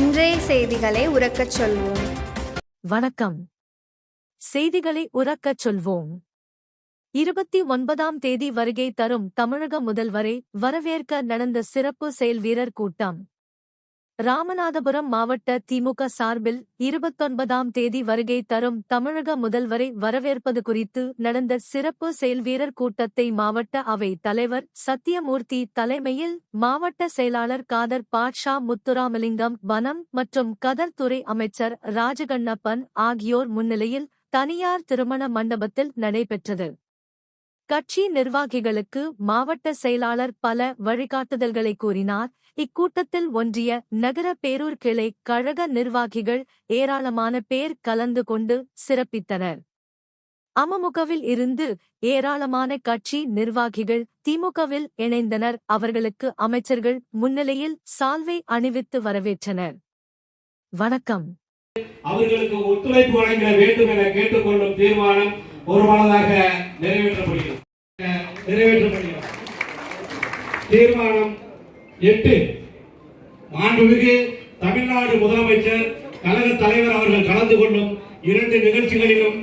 இன்றைய செய்திகளை உறக்கச் சொல்வோம். வணக்கம். செய்திகளை உறக்கச் சொல்வோம். இருபத்தி ஒன்பதாம் தேதி வருகை தரும் தமிழக முதல்வரை வரவேற்க நடந்த சிறப்பு செயல் வீரர் கூட்டம். ராமநாதபுரம் மாவட்ட திமுக சார்பில் இருபத்தொன்பதாம் தேதி வருகை தரும் தமிழக முதல்வரை வரவேற்பது குறித்து நடந்த சிறப்பு செயல்வீரர் கூட்டத்தை மாவட்ட அவை தலைவர் சத்தியமூர்த்தி தலைமையில் மாவட்ட செயலாளர் காதர் பாட்ஷா முத்துராமலிங்கம் வனம் மற்றும் கதர்துறை அமைச்சர் ராஜகண்ணப்பன் ஆகியோர் முன்னிலையில் தனியார் திருமண மண்டபத்தில் நடைபெற்றது. கட்சி நிர்வாகிகளுக்கு மாவட்ட செயலாளர் பல வழிகாட்டுதல்களை கூறினார். இக்கூட்டத்தில் ஒன்றிய நகர பேரூர் கிளை கழக நிர்வாகிகள் ஏராளமான பேர் கலந்து கொண்டு சிறப்பித்தனர். அமமுகவில் இருந்து ஏராளமான கட்சி நிர்வாகிகள் திமுகவில் இணைந்தனர். அவர்களுக்கு அமைச்சர்கள் முன்னிலையில் சால்வை அணிவித்து வரவேற்றனர். வணக்கம். அவர்களுக்கு ஒத்துழைப்பு வழங்க வேண்டும் என கேட்டுக்கொள்ளும் தீர்மானம் ஒருமனதாக நிறைவேற்றப்படுகிறது. நிறைவேற்றப்படுகிறது. தீர்மானம் எட்டு. மாண்புமிகு தமிழ்நாடு முதலமைச்சர் கழக தலைவர் அவர்கள் கலந்து கொள்ளும் இரண்டு நிகழ்ச்சிகளிலும்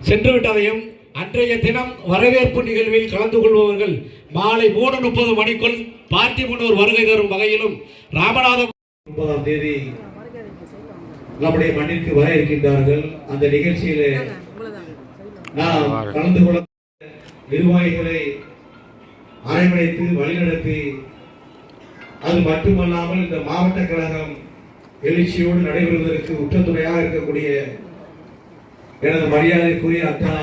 சென்றுவிட்டதையும் அன்றைய தினம் வரவேற்பு நிகழ்வில் கலந்து கொள்பவர்கள் மாலை மூணு முப்பது மணிக்குள் பார்த்திபனூர் வருகை தரும் வகையிலும் ராமநாதபுரம் முப்பதாம் தேதி நம்முடைய மண்ணிற்கு வர இருக்கின்றார்கள். அந்த நிகழ்ச்சியிலே நாம் கலந்து கொள்ள நிர்வாகிகளை அரவணைத்து வழிநடத்தி அது மட்டுமல்லாமல் இந்த மாவட்ட கழகம் எழுச்சியோடு நடைபெறுவதற்கு உற்றத்துணையாக இருக்கக்கூடிய எனது மரியாதைக்குரிய அத்தா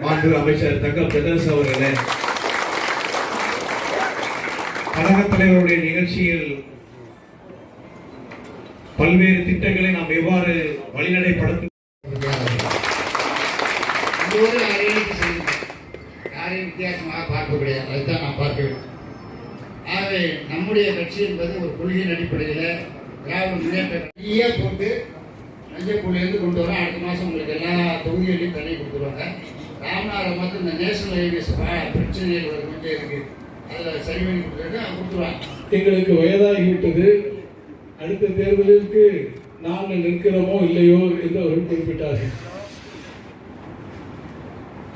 மாண்பு அமைச்சர் தங்கம் தென்னரசு அவர்களே. கழகத் தலைவருடைய நிகழ்ச்சியில் பல்வேறு திட்டங்களை நாம் எவ்வாறு வழிநடைப்படுத்த அறிவிப்பு யாரையும் வித்தியாசமாக பார்க்க கிடையாது அதுதான் நான் பார்க்க வேண்டும். ஆகவே நம்முடைய கட்சி என்பது ஒரு கொள்கையின் அடிப்படையில் திராவிட முன்னேற்ற ஈயா போட்டு நஞ்சப்பூர்லேருந்து கொண்டு வரோம் அடுத்த மாதம் உங்களுக்கு எல்லா தொகுதிகளையும் தண்ணி கொடுத்துருவாங்க. ராமநாதபுரம் மட்டும் இந்த நேஷனல் ஹைவேஸ் பிரச்சனைகள் ஒரு கொஞ்சம் இருக்குது அதில் சரி பண்ணி கொடுத்துருக்காங்க கொடுத்துருவாங்க. எங்களுக்கு வயதாகிவிட்டது. அடுத்த தேர்தலுக்கு நாங்கள் நிற்கிறோமோ இல்லையோ என்று அவர்கள் குறிப்பிட்டார்கள்.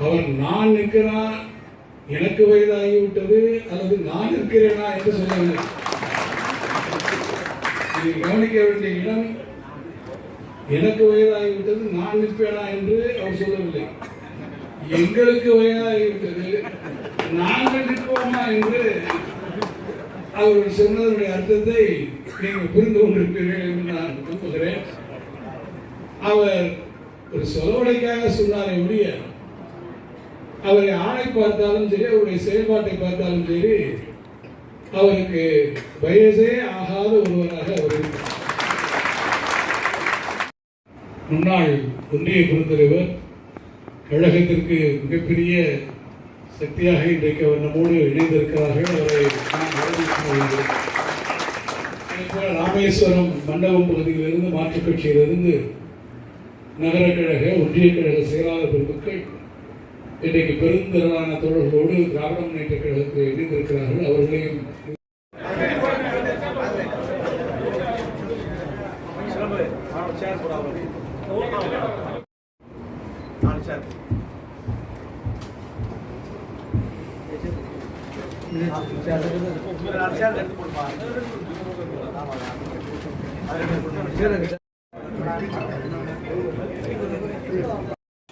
அவன் நான் நிற்கிறான்? எனக்கு வயதாகிவிட்டது அல்லது நான் இருக்கிறேனா என்று சொல்லவில்லை. இது கவனிக்க வேண்டிய இடம் எனக்கு வயதாகிவிட்டது நான் நிற்பேனா என்று அவர் சொல்லவில்லை. எங்களுக்கு வயதாகிவிட்டது நாங்கள் நிற்போமா என்று அவர் சொன்னதனுடைய அர்த்தத்தை நீங்கள் புரிந்து கொண்டிருப்பீர்கள் என்று நான் நம்புகிறேன். அவர் ஒரு சொலவடைக்காக சொன்னாரே ஒழிய அவரை ஆணை பார்த்தாலும் சரி அவருடைய செயல்பாட்டை பார்த்தாலும் சரி அவருக்கு வயசே ஆகாத ஒருவராக அவர் முன்னாள் ஒன்றிய பெருந்தலைவர் கழகத்திற்கு மிகப்பெரிய சக்தியாக இன்றைக்கு அவர் நம்மோடு இணைந்திருக்கிறார்கள். அவரை நான் ராமேஸ்வரம் மண்டபம் பகுதியிலிருந்து மாற்றுக் கட்சியிலிருந்து நகர கழக ஒன்றிய கழக செயலாளர் பெருமக்கள் இன்றைக்கு பெருந்திரளான தோழர்களோடு திராவிட முன்னேற்ற கழகத்தில் இணைந்திருக்கிறார்கள். அவர்களையும்